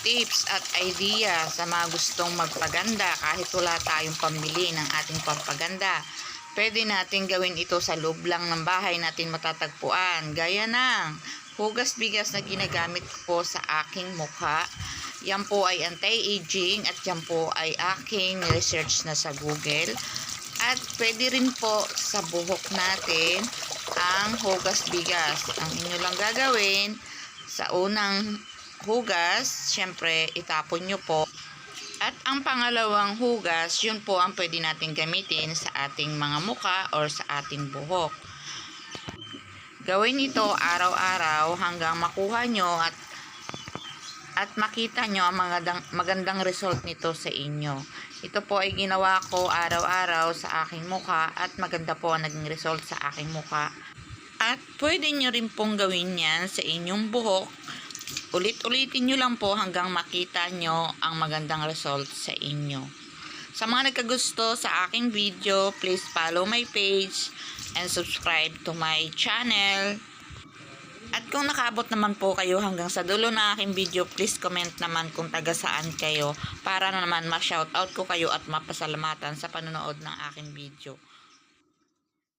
tips at idea sa mga gustong magpaganda kahit wala tayong pambili ng ating pampaganda. Pwede natin gawin ito sa loob lang ng bahay natin matatagpuan. Gaya ng hugas bigas na ginagamit ko sa aking mukha. Yan po ay anti-aging at yan po ay aking research na sa Google. At pwede rin po sa buhok natin ang hugas bigas. Ang inyo lang gagawin sa unang hugas, syempre itapon nyo po. At ang pangalawang hugas, yun po ang pwede natin gamitin sa ating mga muka or sa ating buhok. Gawin ito araw-araw hanggang makuha nyo at at makita nyo ang magandang, magandang result nito sa inyo. Ito po ay ginawa ko araw-araw sa aking muka at maganda po ang naging result sa aking muka. At pwede nyo rin pong gawin yan sa inyong buhok. Ulit-ulitin nyo lang po hanggang makita nyo ang magandang result sa inyo. Sa mga nagkagusto sa aking video, please follow my page and subscribe to my channel. At kung nakaabot naman po kayo hanggang sa dulo ng aking video, please comment naman kung taga saan kayo para na naman ma-shoutout ko kayo at mapasalamatan sa panonood ng aking video.